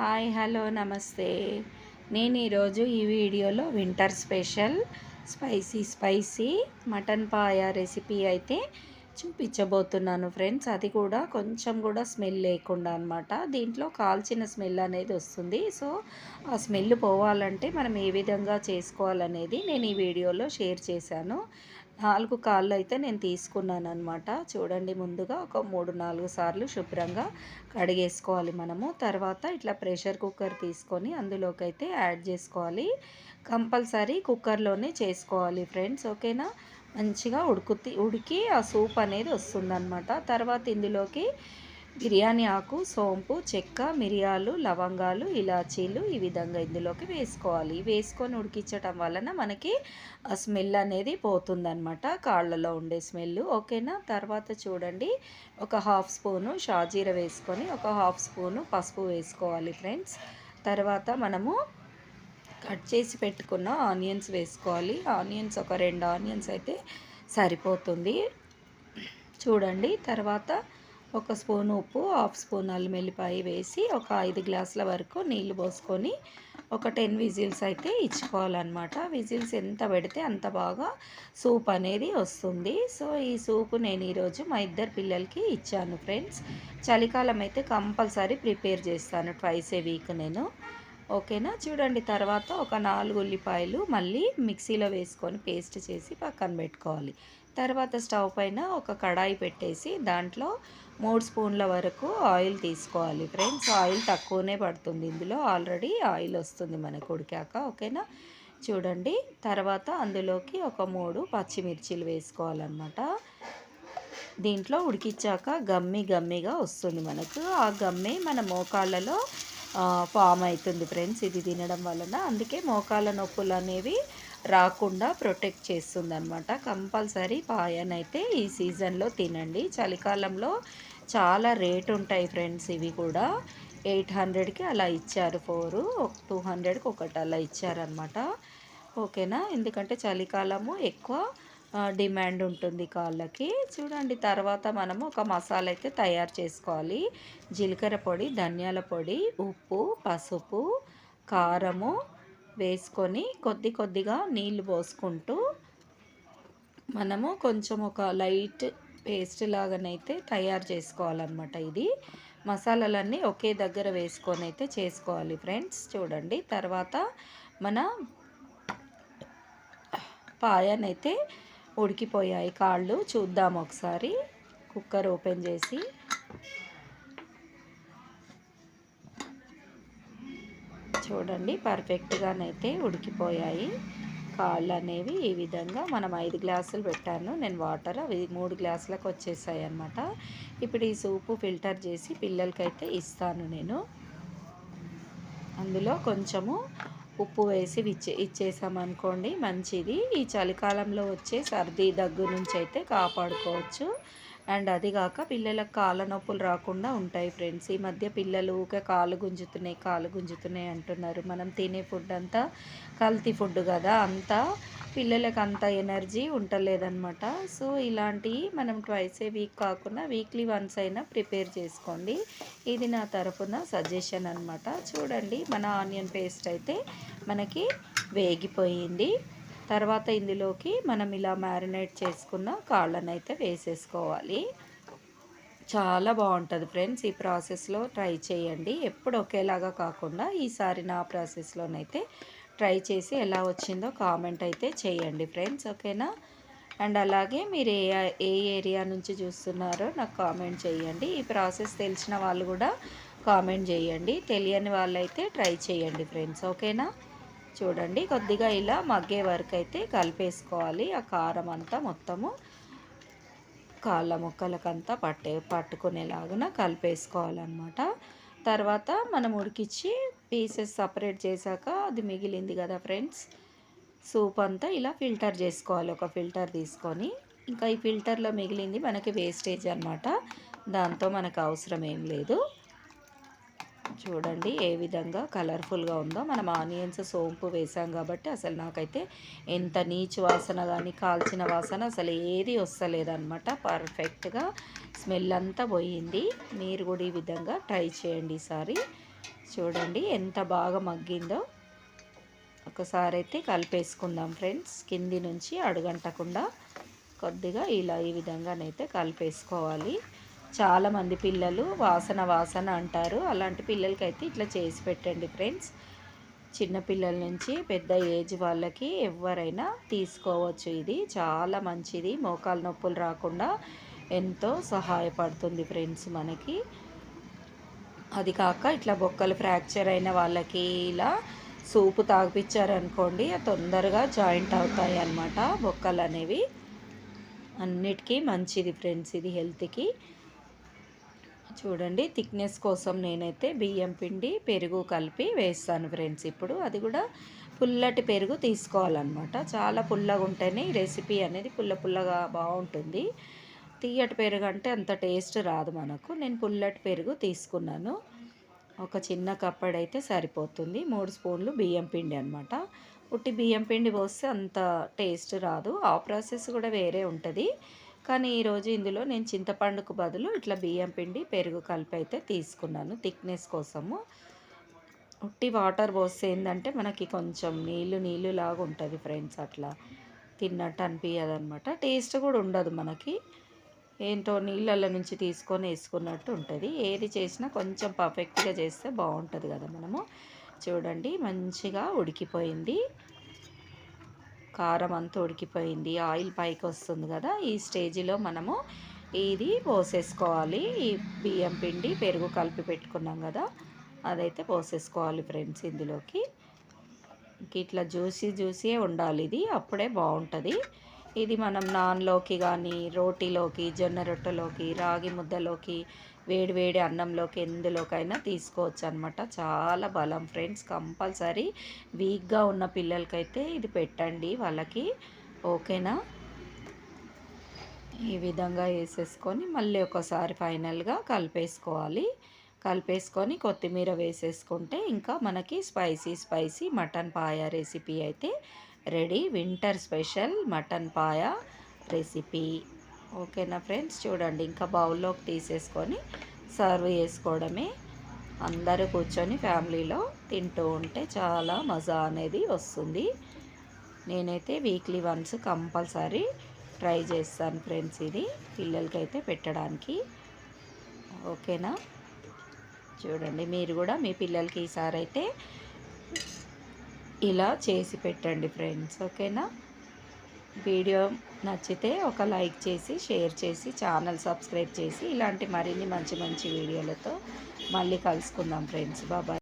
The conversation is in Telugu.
హాయ్ హలో నమస్తే. నేను ఈరోజు ఈ వీడియోలో winter special spicy spicy mutton paya recipe అయితే చూపించబోతున్నాను ఫ్రెండ్స్. అది కూడా కొంచెం కూడా స్మెల్ లేకుండా అనమాట దీంట్లో కాల్చిన స్మెల్ అనేది వస్తుంది. సో ఆ స్మెల్ పోవాలంటే మనం ఏ విధంగా చేసుకోవాలనేది నేను ఈ వీడియోలో షేర్ చేశాను. నాలుగు కాళ్ళు అయితే నేను తీసుకున్నాను అనమాట చూడండి ముందుగా ఒక మూడు నాలుగు సార్లు శుభ్రంగా కడిగేసుకోవాలి మనము. తర్వాత ఇట్లా ప్రెషర్ కుక్కర్ తీసుకొని అందులోకి అయితే యాడ్ చేసుకోవాలి. కంపల్సరీ కుక్కర్లోనే చేసుకోవాలి ఫ్రెండ్స్ ఓకేనా? మంచిగా ఉడుకుతి ఉడికి ఆ సూప్ అనేది వస్తుందన్నమాట. తర్వాత ఇందులోకి బిర్యానీ ఆకు సోంపు చెక్క మిరియాలు లవంగాలు ఇలాచీలు ఈ విధంగా ఇందులోకి వేసుకోవాలి. వేసుకొని ఉడికించటం వలన మనకి ఆ స్మెల్ అనేది పోతుందన్నమాట. కాళ్ళలో ఉండే స్మెల్. ఓకేనా? తర్వాత చూడండి. ఒక హాఫ్ స్పూను షాజీర వేసుకొని ఒక హాఫ్ స్పూను పసుపు వేసుకోవాలి ఫ్రెండ్స్. తర్వాత మనము కట్ చేసి పెట్టుకున్న ఆనియన్స్ వేసుకోవాలి. ఆనియన్స్ ఒక రెండు ఆనియన్స్ అయితే సరిపోతుంది. చూడండి. తర్వాత ఒక స్పూన్ ఉప్పు హాఫ్ స్పూన్ అల్లం వెల్లిపాయ వేసి ఒక ఐదు గ్లాసుల వరకు నీళ్ళు పోసుకొని ఒక టెన్ విజిల్స్ అయితే ఇచ్చుకోవాలన్నమాట. విజిల్స్ ఎంత పెడితే అంత బాగా సూప్ అనేది వస్తుంది. సో ఈ సూప్ నేను ఈరోజు మా ఇద్దరు పిల్లలకి ఇచ్చాను ఫ్రెండ్స్. చలికాలం అయితే కంపల్సరీ ప్రిపేర్ చేస్తాను ట్వైస్ ఏ వీక్ నేను. ఓకేనా? చూడండి తర్వాత ఒక నాలుగు ఉల్లిపాయలు మళ్ళీ మిక్సీలో వేసుకొని పేస్ట్ చేసి పక్కన పెట్టుకోవాలి. తర్వాత స్టవ్ పైన ఒక కడాయి పెట్టేసి దాంట్లో మూడు స్పూన్ల వరకు ఆయిల్ తీసుకోవాలి ఫ్రెండ్స్. ఆయిల్ తక్కువనే పడుతుంది. ఇందులో ఆల్రెడీ ఆయిల్ వస్తుంది మనకు ఉడికాక ఓకేనా? చూడండి. తర్వాత అందులోకి ఒక మూడు పచ్చిమిర్చిలు వేసుకోవాలన్నమాట. దీంట్లో ఉడికిచ్చాక గమ్మి గమ్మిగా వస్తుంది మనకు. ఆ గమ్మి మన మోకాళ్ళలో ఫామ్ అవుతుంది ఫ్రెండ్స్. ఇది తినడం వలన. అందుకే మోకాళ్ళ నొప్పులు అనేవి రాకుండా ప్రొటెక్ట్ చేస్తుంది అనమాట కంపల్సరీ అయితే ఈ సీజన్లో తినండి. చలికాలంలో చాలా రేట్ ఉంటాయి ఫ్రెండ్స్ ఇవి కూడా. ఎయిట్ హండ్రెడ్కి అలా ఇచ్చారు ఫోరు టూ హండ్రెడ్కి ఒకటి అలా ఇచ్చారనమాట ఓకేనా? ఎందుకంటే చలికాలము ఎక్కువ డిమాండ్ ఉంటుంది కాళ్ళకి. చూడండి తర్వాత మనము ఒక మసాలా అయితే తయారు చేసుకోవాలి. జీలకర్ర పొడి ధనియాల పొడి ఉప్పు పసుపు కారము వేసుకొని కొద్ది కొద్దిగా నీళ్ళు పోసుకుంటూ మనము కొంచెం ఒక లైట్ పేస్ట్ లాగానైతే తయారు చేసుకోవాలన్నమాట ఇది. మసాలాలన్నీ ఒకే దగ్గర వేసుకొని అయితే చేసుకోవాలి ఫ్రెండ్స్. చూడండి తర్వాత మన పాయనైతే ఉడికిపోయాయి కాళ్ళు. చూద్దాం ఒకసారి. కుక్కర్ ఓపెన్ చేసి చూడండి పర్ఫెక్ట్గానైతే ఉడికిపోయాయి. కాళ్ళు అనేవి ఈ విధంగా మనం ఐదు గ్లాసులు పెట్టాను. నేను వాటర్ అవి మూడు గ్లాసులకు వచ్చేసాయి అనమాట ఇప్పుడు ఈ సూపు ఫిల్టర్ చేసి పిల్లలకైతే ఇస్తాను నేను. అందులో కొంచెము ఉప్పు వేసి ఇచ్చే ఇచ్చేసామనుకోండి మంచిది. ఈ చలికాలంలో వచ్చే సర్ది దగ్గు నుంచి అయితే కాపాడుకోవచ్చు. అండ్ అది కాక పిల్లలకు కాళ్ళ నొప్పులు రాకుండా ఉంటాయి ఫ్రెండ్స్. ఈ మధ్య పిల్లలు ఊకే కాలు గుంజుతున్నాయి కాలు గుంజుతున్నాయి అంటున్నారు. మనం తినే ఫుడ్ అంతా కల్తీ ఫుడ్ కదా అంతా పిల్లలకు అంత ఎనర్జీ ఉండలేదన్నమాట సో ఇలాంటివి మనం ట్వైస్ ఏ వీక్ కాకుండా వీక్లీ వన్స్ అయినా ప్రిపేర్ చేసుకోండి. ఇది నా తరఫున సజెషన్ అనమాట చూడండి మన ఆనియన్ పేస్ట్ అయితే మనకి వేగిపోయింది. తర్వాత ఇందులోకి మనం ఇలా మ్యారినేట్ చేసుకున్న కాళ్ళను అయితే వేసేసుకోవాలి. చాలా బాగుంటుంది ఫ్రెండ్స్ ఈ ప్రాసెస్లో ట్రై చేయండి. ఎప్పుడు ఒకేలాగా కాకుండా ఈసారి నా ప్రాసెస్లోనైతే ట్రై చేసి ఎలా వచ్చిందో కామెంట్ అయితే చేయండి ఫ్రెండ్స్ ఓకేనా? అండ్ అలాగే మీరు ఏ ఏ ఏరియా నుంచి చూస్తున్నారో నాకు కామెంట్ చేయండి. ఈ ప్రాసెస్ తెలిసిన వాళ్ళు కూడా కామెంట్ చేయండి. తెలియని వాళ్ళైతే ట్రై చేయండి ఫ్రెండ్స్ ఓకేనా? చూడండి కొద్దిగా ఇలా మగ్గే వరకు అయితే కలిపేసుకోవాలి. ఆ కారం అంతా మొత్తము కాళ్ళ ముక్కలకంతా పట్టే పట్టుకునేలాగా కలిపేసుకోవాలన్నమాట. తర్వాత మనం ఉడికిచ్చి పీసెస్ సపరేట్ చేశాక అది మిగిలింది కదా ఫ్రెండ్స్ సూప్ అంతా ఇలా ఫిల్టర్ చేసుకోవాలి ఒక ఫిల్టర్ తీసుకొని. ఇంకా ఈ ఫిల్టర్లో మిగిలింది మనకి వేస్టేజ్ అనమాట దాంతో మనకు అవసరం ఏం లేదు. చూడండి ఏ విధంగా కలర్ఫుల్గా ఉందో. మనం ఆనియన్స్ సోంపు వేసాం కాబట్టి అసలు నాకైతే ఎంత నీచు వాసన కానీ కాల్చిన వాసన అసలు ఏది వస్తలేదనమాట పర్ఫెక్ట్గా స్మెల్ అంతా పోయింది. మీరు కూడా ఈ విధంగా ట్రై చేయండి ఈసారి. చూడండి ఎంత బాగా మగ్గిందో. ఒకసారి అయితే కలిపేసుకుందాం ఫ్రెండ్స్. కింది నుంచి అడుగంటకుండా కొద్దిగా ఇలా ఈ విధంగానైతే కలిపేసుకోవాలి. చాలామంది పిల్లలు వాసన వాసన అంటారు. అలాంటి పిల్లలకైతే ఇట్లా చేసి పెట్టండి ఫ్రెండ్స్. చిన్నపిల్లల నుంచి పెద్ద ఏజ్ వాళ్ళకి ఎవరైనా తీసుకోవచ్చు ఇది. చాలా మంచిది. మోకాలు నొప్పులు రాకుండా ఎంతో సహాయపడుతుంది ఫ్రెండ్స్ మనకి. అది కాక ఇట్లా బొక్కలు ఫ్రాక్చర్ అయిన వాళ్ళకి ఇలా సూపు తాగిపించారనుకోండి తొందరగా జాయింట్ అవుతాయి అన్నమాట బొక్కలు అనేవి. అన్నిటికీ మంచిది ఫ్రెండ్స్ ఇది హెల్త్కి. చూడండి థిక్నెస్ కోసం నేనైతే బియ్యం పిండి పెరుగు కలిపి వేస్తాను ఫ్రెండ్స్ ఇప్పుడు అది కూడా పుల్లటి పెరుగు తీసుకోవాలన్నమాట. చాలా పుల్లగా ఉంటేనే ఈ రెసిపీ అనేది పుల్ల పుల్లగా బాగుంటుంది. తీయటి పెరుగు అంటే అంత టేస్ట్ రాదు మనకు. నేను పుల్లటి పెరుగు తీసుకున్నాను. ఒక చిన్న కప్పడైతే సరిపోతుంది. మూడు స్పూన్లు బియ్యం పిండి అనమాట ఉట్టి బియ్యం పిండి పోస్తే అంత టేస్ట్ రాదు. ఆ ప్రాసెస్ కూడా వేరే ఉంటుంది. కానీ ఈరోజు ఇందులో నేను చింతపండుకు బదులు ఇట్లా బియ్యం పిండి పెరుగు కలిపి అయితే తీసుకున్నాను. థిక్నెస్ కోసము. ఉట్టి వాటర్ పోస్తే ఏంటంటే మనకి కొంచెం నీళ్ళు నీళ్ళు లాగా ఉంటుంది ఫ్రెండ్స్ అట్లా. తిన్నట్టు అనిపించదు అనమాట టేస్ట్ కూడా ఉండదు మనకి. ఏంటో నీళ్ళల్లో నుంచి తీసుకొని వేసుకున్నట్టు ఉంటుంది. ఏది చేసినా కొంచెం పర్ఫెక్ట్గా చేస్తే బాగుంటుంది కదా మనము. చూడండి మంచిగా ఉడికిపోయింది. కారం అంతా ఉడికిపోయింది. ఆయిల్ పైకి వస్తుంది కదా ఈ స్టేజిలో మనము ఇది పోసేసుకోవాలి. ఈ బియ్యం పిండి పెరుగు కలిపి పెట్టుకున్నాం కదా అదైతే పోసేసుకోవాలి ఫ్రెండ్స్ ఇందులోకి. ఇట్లా జ్యూసీ జ్యూసీ ఉండాలి ఇది అప్పుడే బాగుంటుంది. ఇది మనం నాన్లోకి కానీ రోటీలోకి జొన్న రొట్టెలోకి రాగి ముద్దలోకి వేడి వేడి అన్నంలోకి ఎందులోకైనా తీసుకోవచ్చు అనమాట చాలా బలం ఫ్రెండ్స్ కంపల్సరీ వీక్గా ఉన్న పిల్లలకైతే ఇది పెట్టండి వాళ్ళకి. ఓకేనా? ఈ విధంగా వేసేసుకొని మళ్ళీ ఒకసారి ఫైనల్గా కలిపేసుకోవాలి. కలిపేసుకొని కొత్తిమీర వేసేసుకుంటే ఇంకా మనకి spicy spicy mutton paya recipe అయితే ready. Winter special mutton paya recipe. ఓకేనా ఫ్రెండ్స్? చూడండి ఇంకా బౌల్లోకి తీసేసుకొని సర్వ్ చేసుకోవడమే. అందరూ కూర్చొని ఫ్యామిలీలో తింటూ ఉంటే చాలా మజా అనేది వస్తుంది. నేనైతే వీక్లీ వన్స్ కంపల్సరీ ట్రై చేస్తాను ఫ్రెండ్స్ ఇది పిల్లలకైతే పెట్టడానికి. ఓకేనా? చూడండి మీరు కూడా మీ పిల్లలకి ఈసారి అయితే ఇలా చేసి పెట్టండి ఫ్రెండ్స్. ఓకేనా? వీడియో నచ్చితే ఒక లైక్ చేసి షేర్ చేసి ఛానల్ సబ్స్క్రైబ్ చేసి ఇలాంటి మరిన్ని మంచి మంచి వీడియోలతో మళ్ళీ కలుసుకుందాం ఫ్రెండ్స్. బాబాయ్